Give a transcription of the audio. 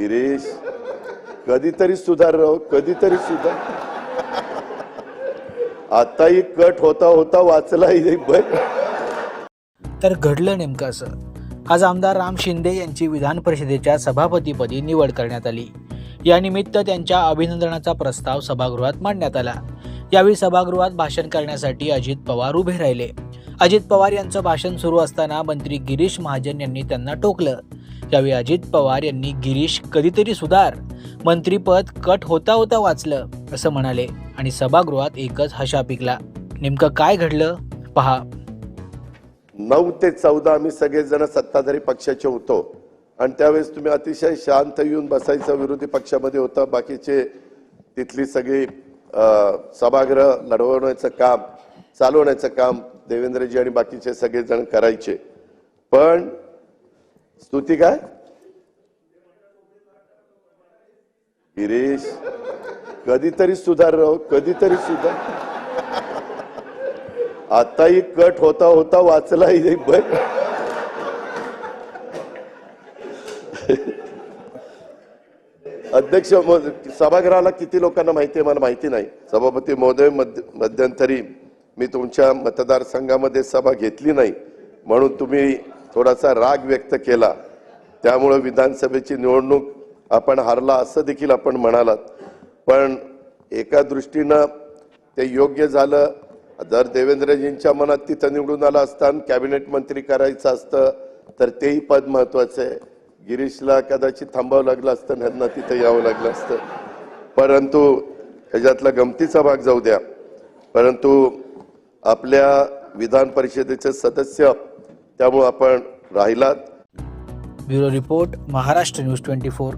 गिरीश कधीतरी सुधार राव कधीतरी सुधार. आताही कट होता होता वाचला तर घडलं नेमकं असं. आज आमदार राम शिंदे यांची विधान परिषदेच्या सभापतीपदी निवड करण्यात आली. यानिमित्त त्यांच्या अभिनंदनाचा प्रस्ताव सभागृहात मांडण्यात आला. यावेळी सभागृहात भाषण करण्यासाठी अजित पवार उभे राहिले. अजित पवार यांचं भाषण सुरू असताना मंत्री गिरीश महाजन यांनी त्यांना टोकलं. यावेळी अजित पवार यांनी गिरीश कधीतरी सुधार मंत्रीपद कट होता होता वाचलं असं म्हणाले. आणि सभागृहात एकच हशा पिकला. नेमकं काय घडलं? पहा. नऊ ते चौदा आम्ही सगळेजण सत्ताधारी पक्षाचे होतो. आणि त्यावेळेस तुम्ही अतिशय शांत येऊन बसायचं विरोधी पक्षामध्ये होता. बाकीचे तिथली सगळी सभागृह लढवण्याचं काम चालवण्याचं काम देवेंद्रजी आणि बाकीचे सगळेजण करायचे. पण स्तुती काय? गिरीश कधीतरी सुधार राव कधीतरी सुधार. आताही कट होता होता वाचला बर अध्यक्ष सभागृहाला किती लोकांना माहिती आहे मला माहिती नाही. सभापती महोदय मध्य मध्यंतरी मी तुमच्या मतदारसंघामध्ये सभा घेतली नाही म्हणून तुम्ही थोडासा राग व्यक्त केला. त्यामुळं विधानसभेची निवडणूक आपण हारला असं देखील आपण म्हणालात. पण एका दृष्टीनं ते योग्य झालं. जर देवेंद्रजींच्या मनात तिथं निवडून आलं असताना कॅबिनेट मंत्री करायचं असतं तर तेही पद महत्वाचं आहे. गिरीशला कदाचित थांबावं लागलं असतं ह्यांना तिथं यावं लागलं असतं. परंतु ह्याच्यातला गमतीचा भाग जाऊ द्या. परंतु आपल्या विधान परिषदेचे सदस्य त्यामुळं आपण राहिलात. Bureau report Maharashtra news twenty four.